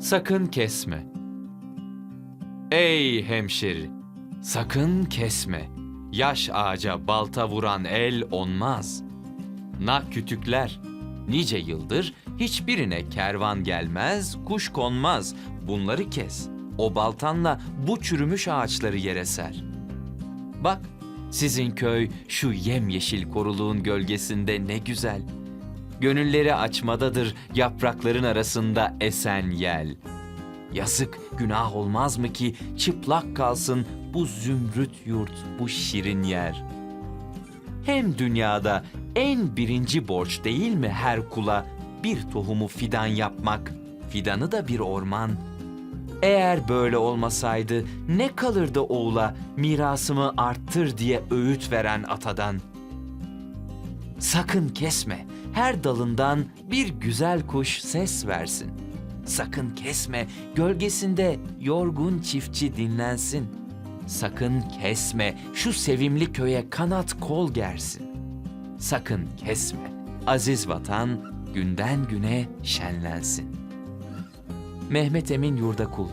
Sakın kesme. Ey hemşeri, sakın kesme. Yaş ağaca balta vuran el onmaz. Nak kütükler, nice yıldır hiçbirine kervan gelmez, kuş konmaz. Bunları kes. O baltanla bu çürümüş ağaçları yere ser. Bak, sizin köy şu yemyeşil koruluğun gölgesinde ne güzel. Gönülleri açmadadır yaprakların arasında esen yel. Yazık günah olmaz mı ki çıplak kalsın bu zümrüt yurt, bu şirin yer. Hem dünyada en birinci borç değil mi her kula bir tohumu fidan yapmak, fidanı da bir orman. Eğer böyle olmasaydı ne kalırdı oğula mirasımı arttır diye öğüt veren atadan? Sakın kesme, her dalından bir güzel kuş ses versin. Sakın kesme, gölgesinde yorgun çiftçi dinlensin. Sakın kesme, şu sevimli köye kanat kol gersin. Sakın kesme, aziz vatan günden güne şenlensin. Mehmet Emin Yurdakul